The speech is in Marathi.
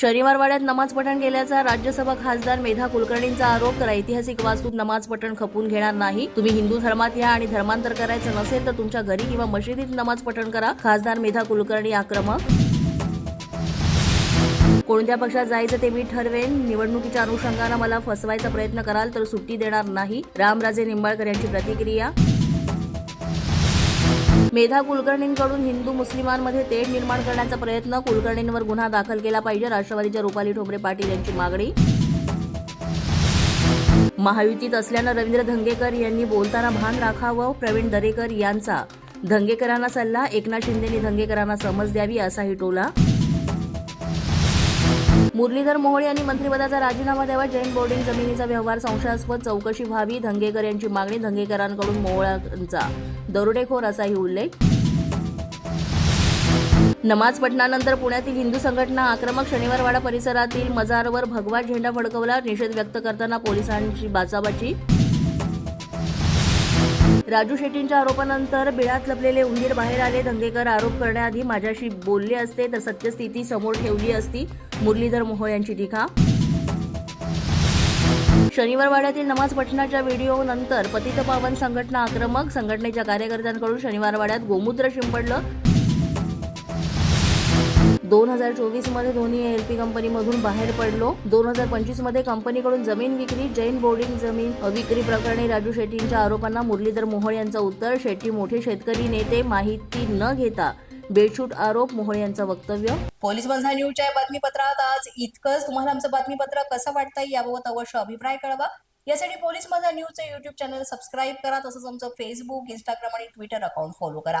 शनिवार वाड्यात नमाज पठण केल्याचा राज्यसभा खासदार मेधा कुलकर्णींचा आरोप तर ऐतिहासिक वास्तूत नमाज पठण खपून घेणार नाही. तुम्ही हिंदू धर्मात या आणि धर्मांतर करायचं नसेल तर तुमच्या घरी किंवा मशिदीत नमाज पठण करा खासदार मेधा कुलकर्णी आक्रमक. कोणत्या पक्षात जायचं ते मी ठरवेन. निवडणुकीच्या अनुषंगानं मला फसवायचा प्रयत्न कराल तर सुट्टी देणार नाही. रामराजे निंबाळकर यांची प्रतिक्रिया. मेधा कुलकर्णींकडून हिंदू मुस्लिमांमध्ये तेढ निर्माण करण्याचा प्रयत्न कुलकर्णींवर गुन्हा दाखल केला पाहिजे राष्ट्रवादीच्या रुपाली ठोंबरे पाटील यांची मागणी. महायुतीत असल्यानं रवींद्र धंगेकर यांनी बोलताना भान राखावं प्रवीण दरेकर यांचा. धंगेकरांना सल्ला एकनाथ शिंदेनी धंगेकरांना समज द्यावी असाही टोला. मुरलीधर मोहोळ यांनी मंत्रिपदाचा राजीनामा द्यावा जैन बोर्डिंग जमिनीचा व्यवहार संशयास्पद चौकशी व्हावी धंगेकर यांची मागणी धंगेकरांकडून मोहोळांचा दरोडेखोर असाही उल्लेख. नमाज पठणानंतर पुण्यातील हिंदू संघटना आक्रमक शनिवारवाडा परिसरातील मजारवर भगवा झेंडा फडकवला निषेध व्यक्त करताना पोलिसांची बाचाबाची राजू शेट्टींच्या आरोपानंतर बिळात लपलेले उंदीर बाहेर आले. धंगेकर आरोप करण्याआधी माझ्याशी बोलले असते तर सत्यस्थिती समोर ठेवली असती. मुरलीधर मोहोळ यांची टीका. शनिवार वाड्यातील नमाज पठणाच्या व्हिडिओ नंतर पतित संघटना आक्रमक. संघटनेच्या कार्यकर्त्यांकडून शनिवार वाड्यात गोमूत्र शिंपडलं. दोन हजार चोवीसमध्ये धोनी एलपी कंपनीमधून बाहेर पडलो. दोन हजार पंचवीसमध्ये कंपनीकडून जमीन विक्री जैन बोर्डिंग जमीन विक्री प्रकरणी राजू शेट्टींच्या आरोपांना मुरलीधर मोहोळ यांचं उत्तर. शेट्टी मोठे शेतकरी नेते माहिती न घेता बेछूट आरोप मोहोळ यांचं वक्तव्य. पोलीस बंधा न्यूजच्या बातमीपत्रात आज इतकंच. तुम्हाला आमचं बातमीपत्र कसं वाटतंय याबाबत अवश्य अभिप्राय कळवा. यासाठी पोलीस माझा न्यूजचं युट्यूब चॅनल सबस्क्राईब करा तसंच आमचं फेसबुक इंस्टाग्राम आणि ट्विटर अकाउंट फॉलो करा.